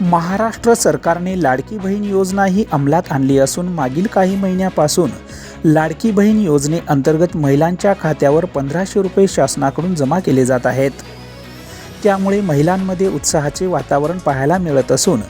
महाराष्ट्र सरकारने लाडकी बहीण योजना ही अंमलात आणली असून मागील काही महिन्यापासून लाडकी बहीण योजनेअंतर्गत महिलांच्या खात्यावर पंधराशे रुपये शासनाकडून जमा केले जात आहेत. त्यामुळे महिलांमध्ये उत्साहाचे वातावरण पाहायला मिळत असून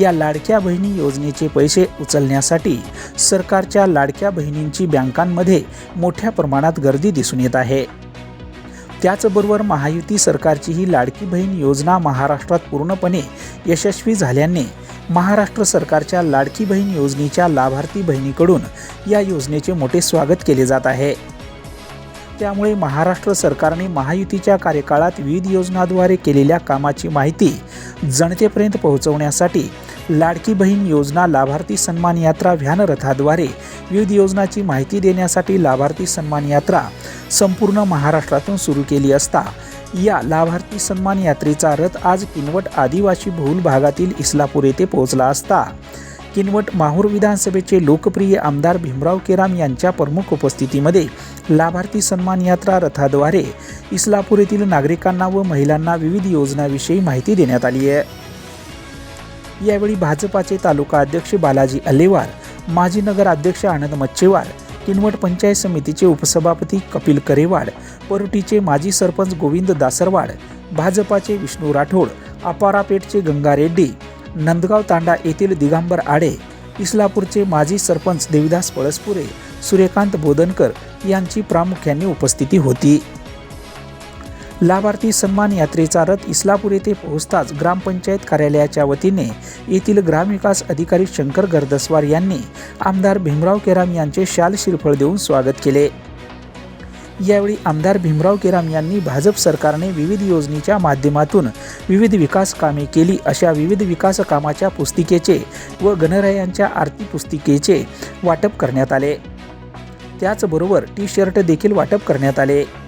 या लाडक्या बहिणी योजनेचे पैसे उचलण्यासाठी सरकारच्या लाडक्या बहिणींची बँकांमध्ये मोठ्या प्रमाणात गर्दी दिसून येत आहे. त्याचबरोबर महायुती सरकारची ही लाडकी बहीण योजना महाराष्ट्रात पूर्णपणे यशस्वी झाल्याने महाराष्ट्र सरकारच्या लाडकी बहीण योजनेच्या लाभार्थी बहिणीकडून या योजनेचे मोठे स्वागत केले जात आहे. त्यामुळे महाराष्ट्र सरकारने महायुतीच्या कार्यकाळात विविध योजनाद्वारे केलेल्या कामाची माहिती जनतेपर्यंत पोहोचवण्यासाठी लाडकी बहीण योजना लाभार्थी सन्मान यात्रा व्हॅन रथाद्वारे विविध योजनाची माहिती देण्यासाठी लाभार्थी सन्मान यात्रा संपूर्ण महाराष्ट्रातून सुरू केली असता या लाभार्थी सन्मान यात्रेचा रथ आज किनवट आदिवासी बहुल भागातील इस्लापूर येथे पोहोचला असता. किनवट माहूर विधानसभेचे लोकप्रिय आमदार भीमराव केराम यांच्या प्रमुख उपस्थितीमध्ये लाभार्थी सन्मान यात्रा रथाद्वारे इस्लापूर येथील नागरिकांना व महिलांना विविध योजनाविषयी माहिती देण्यात आली आहे. यावेळी भाजपाचे तालुका अध्यक्ष बालाजी अलेवार माजी नगर अध्यक्ष आनंद मच्छेवार किनवट पंचायत समितीचे उपसभापती कपिल करेवाड परुटीचे माजी सरपंच गोविंद दासरवाड भाजपाचे विष्णू राठोड अपारापेठचे गंगा रेड्डी नंदगाव तांडा येथील दिगंबर आडे इस्लापूरचे माजी सरपंच देविदास पळसपुरे सूर्यकांत बोदनकर यांची प्रामुख्याने उपस्थिती होती. लाभार्थी सन्मान यात्रेचा रथ इस्लापूर येथे पोहोचताच ग्रामपंचायत कार्यालयाच्या वतीने येथील ग्रामविकास अधिकारी शंकर गर्दस्वार यांनी आमदार भीमराव केराम यांचे शाल शिरफळ देऊन स्वागत केले. यावेळी आमदार भीमराव केराम यांनी भाजप सरकारने विविध योजनेच्या माध्यमातून विविध विकास कामे केली. अशा विविध विकास कामाच्या पुस्तिकेचे व गणरायांच्या आरती पुस्तिकेचे वाटप करण्यात आले. त्याचबरोबर टी शर्ट देखील वाटप करण्यात आले.